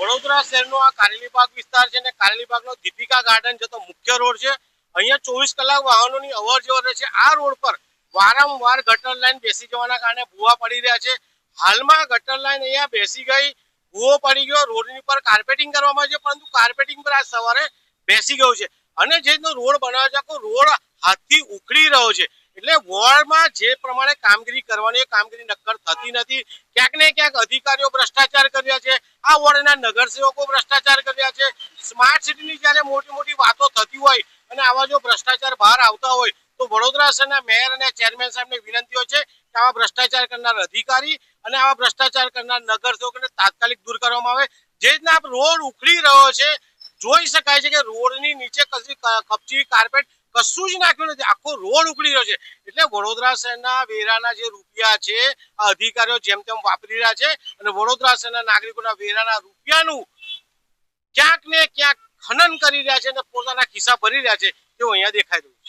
વડોદરા શહેરનો આ કારેલીબાગ વિસ્તાર છે અને કારેલીબાગનો દીપિકા ગાર્ડન જતો મુખ્ય રોડ છે. અહીંયા ચોવીસ કલાક વાહનોની અવર જવર રહે છે. આ રોડ પર વારંવાર ગટર લાઈન બેસી જવાના કારણે ભૂવા પડી રહ્યા છે. હાલમાં ગટર લાઈન અહીંયા બેસી ગઈ, ભૂવો પડી ગયો, રોડની પર કાર્પેટિંગ કરવામાં છે, પરંતુ કાર્પેટિંગ પર આજ સવારે બેસી ગયું છે. અને જે રોડ બનાવે છે, આખો રોડ હાથથી ઉખડી રહ્યો છે. એટલે વોર્ડમાં જે પ્રમાણે કામગીરી કરવાની કામગીરી નક્કર થતી નથી. ક્યાંક ને ક્યાંક અધિકારીઓ ભ્રષ્ટાચાર આ વોર્ડના નગરસેવકો ભ્રષ્ટાચાર કર્યા છે. સ્માર્ટ સિટીની જ્યારે મોટી મોટી વાતો થતી હોય અને આવા જો ભ્રષ્ટાચાર બહાર આવતા હોય, તો વડોદરા શહેરના મેયર અને ચેરમેન સાહેબને વિનંતીઓ છે કે આવા ભ્રષ્ટાચાર કરનાર અધિકારી અને આવા ભ્રષ્ટાચાર કરનાર નગરસેવકોને તાત્કાલિક દૂર કરવામાં આવે. જે રીતના રોડ ઉખડી રહ્યો છે, જોઈ શકાય છે કે રોડની નીચે કપચી, કાર્પેટ કશું જ નાખ્યું નથી. આખો રોડ ઉકળી રહ્યો છે. એટલે વડોદરા શહેરના વેરાના જે રૂપિયા છે અધિકારીઓ જેમ તેમ વાપરી રહ્યા છે અને વડોદરા શહેરના નાગરિકોના વેરાના રૂપિયાનું ક્યાંક ને ક્યાંક ખનન કરી રહ્યા છે અને પોતાના ખિસ્સા ભરી રહ્યા છે. તેવું અહીંયા દેખાય રહ્યું